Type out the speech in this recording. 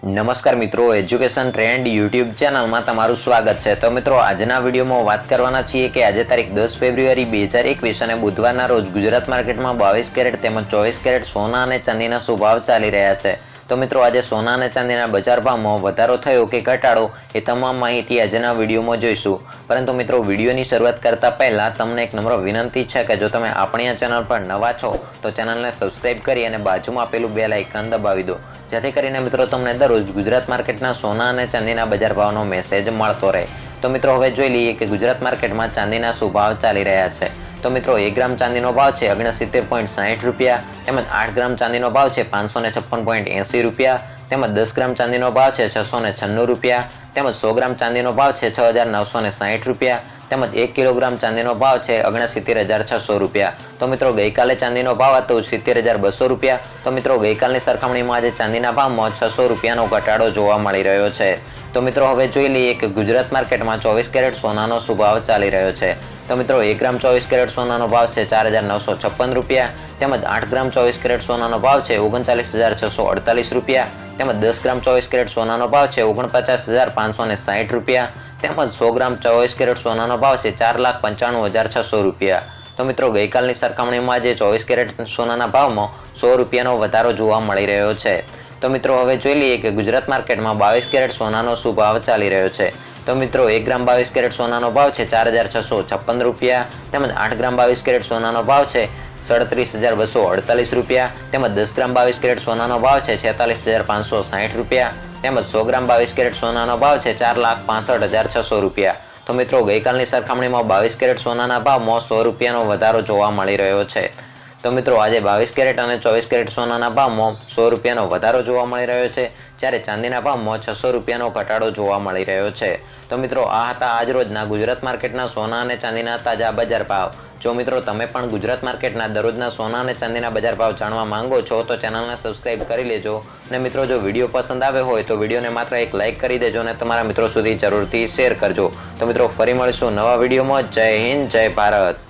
નમસ્કાર મિત્રો education trend YouTube ચેનલમાં તમારું સ્વાગત છે. તો મિત્રો, આજના વિડીયોમાં વાત કરવાના છીએ કે આજે તારીખ દસ ફેબ્રુઆરી બે હજાર એકવીસ અને બુધવારના રોજ ગુજરાત માર્કેટમાં બાવીસ કેરેટ તેમજ ચોવીસ કેરેટ સોના અને ચાંદીના સ્વભાવ ચાલી રહ્યા છે. તો મિત્રો, આજે સોના અને ચાંદીના બજાર ભાવમાં વધારો થયો કે ઘટાડો એ તમામ માહિતી આજના વિડીયોમાં જોઈશું. પરંતુ મિત્રો, વિડીયોની શરૂઆત કરતા પહેલા તમને એક નમ્ર વિનંતી છે કે જો તમે આપણી આ ચેનલ પર નવા છો, તો ચેનલને સબસ્ક્રાઇબ કરી અને બાજુમાં આપેલું બેલ આઇકન દબાવી દો. જેથી કરીને મિત્રો તમને દરરોજ ગુજરાત માર્કેટના સોના અને ચાંદીના બજાર ભાવનો મેસેજ મળતો રહે. તો મિત્રો હવે જોઈ લઈએ કે ગુજરાત માર્કેટમાં ચાંદીના શું ભાવ ચાલી રહ્યા છે. તો મિત્રો એક ગ્રામ ચાંદીનો ભાવ છે ઓગણસિત્તેર પોઈન્ટ સાહીઠ રૂપિયા, તેમજ આઠ ગ્રામ ચાંદીનો ભાવ છે પાંચસો ને છપ્પન પોઈન્ટ એંસી રૂપિયા, તેમજ દસ ગ્રામ ચાંદીનો ભાવ છે છસો ને છન્નું રૂપિયા, તેમજ સો ગ્રામ ચાંદીનો ભાવ છે છ હજાર નવસો ને સાહીઠ રૂપિયા તેમજ એક કિલોગ્રામ ચાંદીનો ભાવ છે ઓગણસિત્તેર હજાર છસો રૂપિયા. તો મિત્રો, ગઈકાલે ચાંદીનો ભાવ હતો સિત્તેર હજાર બસો રૂપિયા. તો મિત્રો, ગઈકાલની સરખામણીમાં આજે ચાંદીના ભાવમાં છસો રૂપિયાનો ઘટાડો જોવા મળી રહ્યો છે. તો મિત્રો, હવે જોઈ લઈએ કે ગુજરાત માર્કેટમાં ચોવીસ કેરેટ સોનાનો શું ભાવ ચાલી રહ્યો છે. તો મિત્રો, એક ગ્રામ ચોવીસ કેરેટ સોનાનો ભાવ છે ચાર હજાર નવસો છપ્પન રૂપિયા. તેમજ આઠ ગ્રામ ચોવીસ કેરેટ સોનાનો ભાવ છે ઓગણચાલીસ હજાર છસો અડતાલીસ રૂપિયા. તેમજ દસ ગ્રામ ચોવીસ કેરેટ સોનાનો ભાવ છે ઓગણપચાસ હજાર પાંચસો ને સાહીઠ રૂપિયા. તેમજ સો ગ્રામ ચોવીસ કેરેટ સોનાનો ભાવ છે ચાર લાખ પંચાણું હજાર છસો રૂપિયા. તો મિત્રો, ગઈકાલની સરખામણીમાં જે ચોવીસ કેરેટ સોનાના ભાવમાં સો રૂપિયાનો વધારો જોવા મળી રહ્યો છે. તો મિત્રો, હવે જોઈ લઈએ કે ગુજરાત માર્કેટમાં બાવીસ કેરેટ સોનાનો શું ભાવ ચાલી રહ્યો છે. તો મિત્રો, એક ગ્રામ બાવીસ કેરેટ સોનાનો ભાવ છે ચાર હજાર છસો છપ્પન રૂપિયા. તેમજ આઠ ગ્રામ બાવીસ કેરેટ સોનાનો ભાવ છે સડત્રીસ હજાર બસો અડતાલીસ રૂપિયા. તેમજ દસ ગ્રામ બાવીસ કેરેટ સોનાનો ભાવ છે છેતાલીસ હજાર પાંચસો સાહીઠ રૂપિયા. તેમજ સો ગ્રામ બાવીસ કેરેટ સોનાનો ભાવ છે ચાર લાખ પાસઠ હજાર છસો રૂપિયા. તો મિત્રો, ગઈકાલની સરખામણીમાં બાવીસ કેરેટ સોનાના ભાવમાં સો રૂપિયાનો વધારો જોવા મળી રહ્યો છે. તો મિત્રો, આજે બાવીસ કેરેટ અને ચોવીસ કેરેટ સોનાના ભાવમાં સો રૂપિયાનો વધારો જોવા મળી રહ્યો છે, જ્યારે ચાંદીના ભાવમાં છસો રૂપિયાનો ઘટાડો જોવા મળી રહ્યો છે. તો મિત્રો, આ હતા આજરોજના ગુજરાત માર્કેટના સોના અને ચાંદીના તાજા બજાર ભાવ. જો મિત્રો, તમે પણ ગુજરાત માર્કેટના દરરોજના સોના અને ચાંદીના બજાર ભાવ જાણવા માંગો છો, તો ચેનલને સબસ્ક્રાઇબ કરી લેજો. અને મિત્રો, જો વીડિયો પસંદ આવ્યો હોય, તો વિડીયોને માત્ર એક લાઇક કરી દેજો અને તમારા મિત્રો સુધી જરૂરથી શેર કરજો. તો મિત્રો, ફરી મળીશું નવા વિડીયોમાં. જય હિન્દ, જય ભારત.